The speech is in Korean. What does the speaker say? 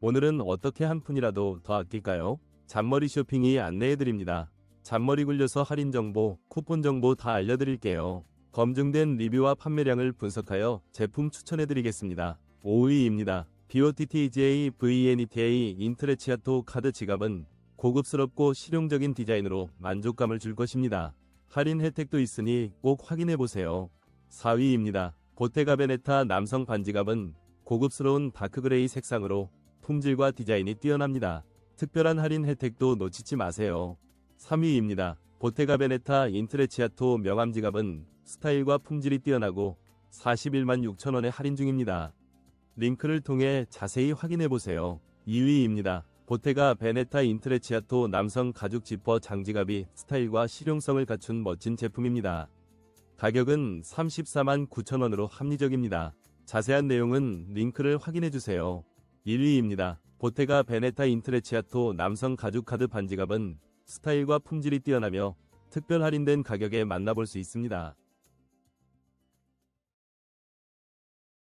오늘은 어떻게 한 푼이라도 더 아낄까요? 잔머리 쇼핑이 안내해드립니다. 잔머리 굴려서 할인 정보, 쿠폰 정보 다 알려드릴게요. 검증된 리뷰와 판매량을 분석하여 제품 추천해드리겠습니다. 5위입니다. BOTTJ VNETA 인트레치아토 카드 지갑은 고급스럽고 실용적인 디자인으로 만족감을 줄 것입니다. 할인 혜택도 있으니 꼭 확인해보세요. 4위입니다. 보테가 베네타 남성 반지갑은 고급스러운 다크그레이 색상으로 품질과 디자인이 뛰어납니다. 특별한 할인 혜택도 놓치지 마세요. 3위입니다. 보테가 베네타 인트레치아토 명암 지갑은 스타일과 품질이 뛰어나고 41만 6천원에 할인 중입니다. 링크를 통해 자세히 확인해보세요. 2위입니다. 보테가 베네타 인트레치아토 남성 가죽 지퍼 장지갑이 스타일과 실용성을 갖춘 멋진 제품입니다. 가격은 34만 9천원으로 합리적입니다. 자세한 내용은 링크를 확인해주세요. 1위입니다. 보테가 베네타 인트레치아토 남성 가죽 카드 반지갑은 스타일과 품질이 뛰어나며 특별 할인된 가격에 만나볼 수 있습니다.